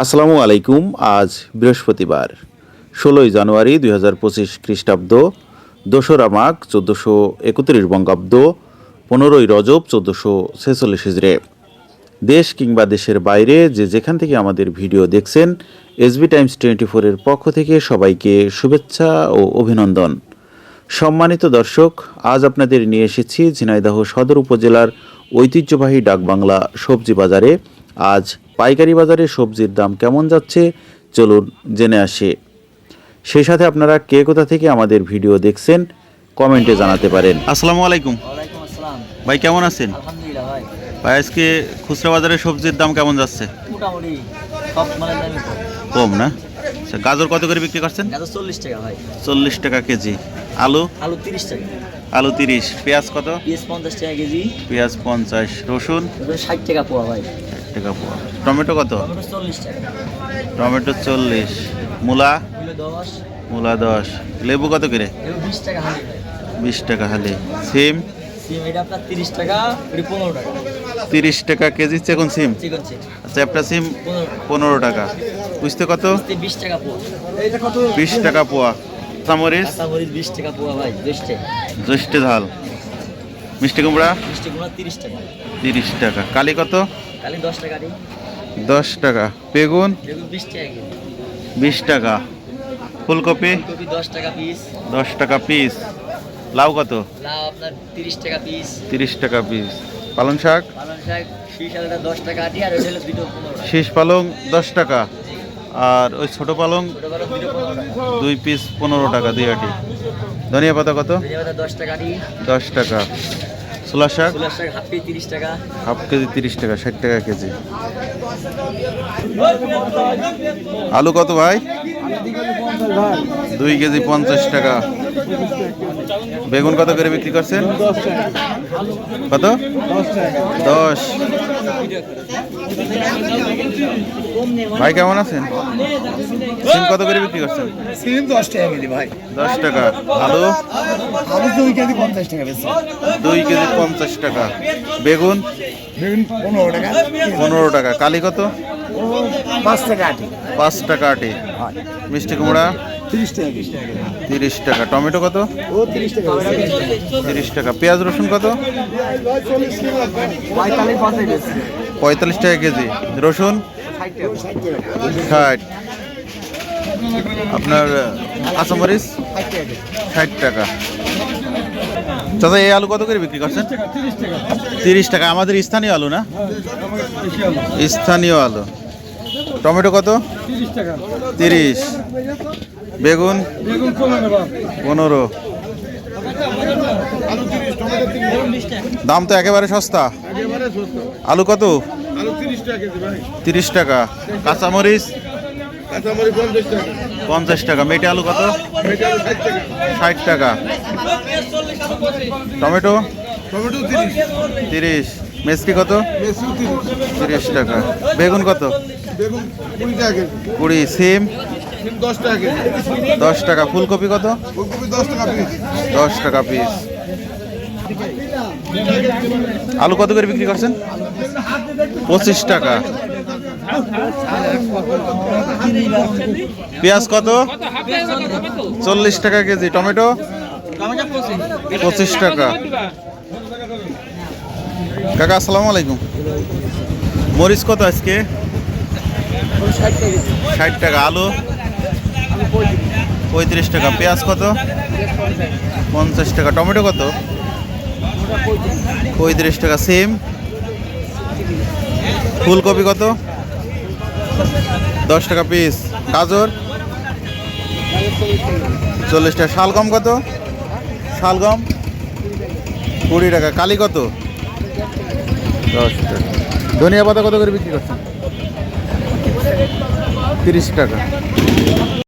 আসসালামু আলাইকুম, আজ বৃহস্পতিবার, ষোলোই জানুয়ারি দুই হাজার পঁচিশ খ্রিস্টাব্দ, দোসরা মাঘ চোদ্দোশো একত্রিশ বঙ্গাব্দ, পনেরোই রজব চোদ্দোশো ছেচল্লিশ হিজড়ে। দেশ কিংবা দেশের বাইরে যে যেখান থেকে আমাদের ভিডিও দেখছেন, এসবি টাইমস টোয়েন্টি ফোরের পক্ষ থেকে সবাইকে শুভেচ্ছা ও অভিনন্দন। সম্মানিত দর্শক, আজ আপনাদের নিয়ে এসেছি ঝিনাইদহ সদর উপজেলার ঐতিহ্যবাহী ডাকবাংলা সবজি বাজারে। আজ পাইকারি বাজারে সবজির দাম কেমন যাচ্ছে চলুন জেনে আসি। সেই সাথে আপনারা কে কোথা থেকে আমাদের ভিডিও দেখছেন কমেন্টে জানাতে পারেন। আসসালামু আলাইকুম। ওয়ালাইকুম আসসালাম। ভাই কেমন আছেন? ভাই। ভাই আজকে খুচরা বাজারে সবজির দাম কেমন যাচ্ছে? কম। না? আচ্ছা, গাজর কত করে বিক্রি করছেন? চল্লিশ টাকা ভাই। চল্লিশ টাকা কেজি। আলু? আলু তিরিশ টাকা। আলু তিরিশ। পেঁয়াজ কত? পিএস পঞ্চাশ টাকা কেজি। পেঁয়াজ পঞ্চাশ। রসুন ষাট টাকা পোয়া ভাই। টাকা পোয়া টমেটো কত? টমেটো চল্লিশ। মূলা? মূলা দশ। লেবু কত করে? বিশ টাকা হালি। সিম? তিরিশ টাকা কেজি চেকুন সিম? একটা সিম পনেরো টাকা। বুঝতে কত? বিশ টাকা পোয়া। কাঁচামরিচ বিশ টাকা পোয়া ভাই জ্যৈষ্ঠ ঝাল। মিষ্টি কুমড়া? মিষ্টি কুমড়া তিরিশ টাকা। তিরিশ টাকা। কালি কত? কালি দশ টাকা দশ টাকা। বেগুন? এগুলো বিশ টাকা কেজি। বিশ টাকা। ফুলকপি? ফুলকপি দশ টাকা পিস। দশ টাকা পিস। লাউ কত? লাউ আপনার তিরিশ টাকা পিস। তিরিশ টাকা পিস। পালং শাক? পালং শাক শীষ আলুটা দশ টাকা আটি আর ওইটা হলো দুটো শীষ পালং দশ টাকা। আর ওই ছোট পালং দুই পিস পনেরো টাকা দুই আটি। ধনিয়া পাতা কত? ধনিয়া পাতা দশ টাকা আটি দশ টাকা। ছোলা শাক? হাফ কেজি তিরিশ টাকা। হাফ কেজি তিরিশ টাকা ষাট টাকা কেজি। আলু কত ভাই? দুই কেজি পঞ্চাশ টাকা। বেগুন কত করে বিক্রি করছেন? কত? দশ। ভাই কেমন আছেন? সিম কত করে বিক্রি করছেন? সিম দশ টাকা কেজি ভাই। দশ টাকা। আলু? আলু দুই কেজি পঞ্চাশ টাকা বেশি দুই কেজি পঞ্চাশ টাকা। বেগুন? বেগুন পনেরো টাকা। পনেরো টাকা। কালি কত? পাঁচ টাকা আটি। পাঁচ টাকা আটি। মিষ্টি কুমড়া? তিরিশ টাকা টমেটো কত? তিরিশ টাকা পেঁয়াজ রসুন কত? পঁয়তাল্লিশ পঁয়তাল্লিশ টাকা কেজি। রসুন? ষাট আপনার কাঁচামরিচ? ষাট টাকা চাচা এই আলু কত করে বিক্রি করছেন? তিরিশ টাকা। আমাদের স্থানীয় আলু না? স্থানীয় আলু। টমেটো কত? তিরিশ। বেগুন পনেরো। দাম তো একেবারে সস্তা। আলু কত? তিরিশ টাকা কাঁচামরিচ? পঞ্চাশ টাকা। মেটে আলু কত? ষাট টাকা। টমেটো? তিরিশ। মেসরি কত? তিরিশ। টাকা। বেগুন কত? কুড়ি। সিম? সিম দশ টাকা কেজি। দশ টাকা। ফুলকপি কত? ফুলকপি দশ টাকা পিস দশ টাকা পিস আলু কত করে বিক্রি করছেন? পঁচিশ টাকা। পেঁয়াজ কত? চল্লিশ টাকা কেজি। টমেটো? পঁচিশ টাকা। কাকা আসসালামু আলাইকুম। মরিচ কত আজকে? ষাট টাকা। আলু? পঁয়ত্রিশ টাকা। পেঁয়াজ কত? পঞ্চাশ টাকা। টমেটো কত? পঁয়ত্রিশ টাকা। সিম? ফুলকপি কত? দশ টাকা পিস। গাজর? চল্লিশ টাকা। শালগম কত? শালগম? কুড়ি টাকা। কালি কত? দশ টাকা। ধনিয়া পাতা কত করে বিক্রি করছেন? তিরিশ টাকা।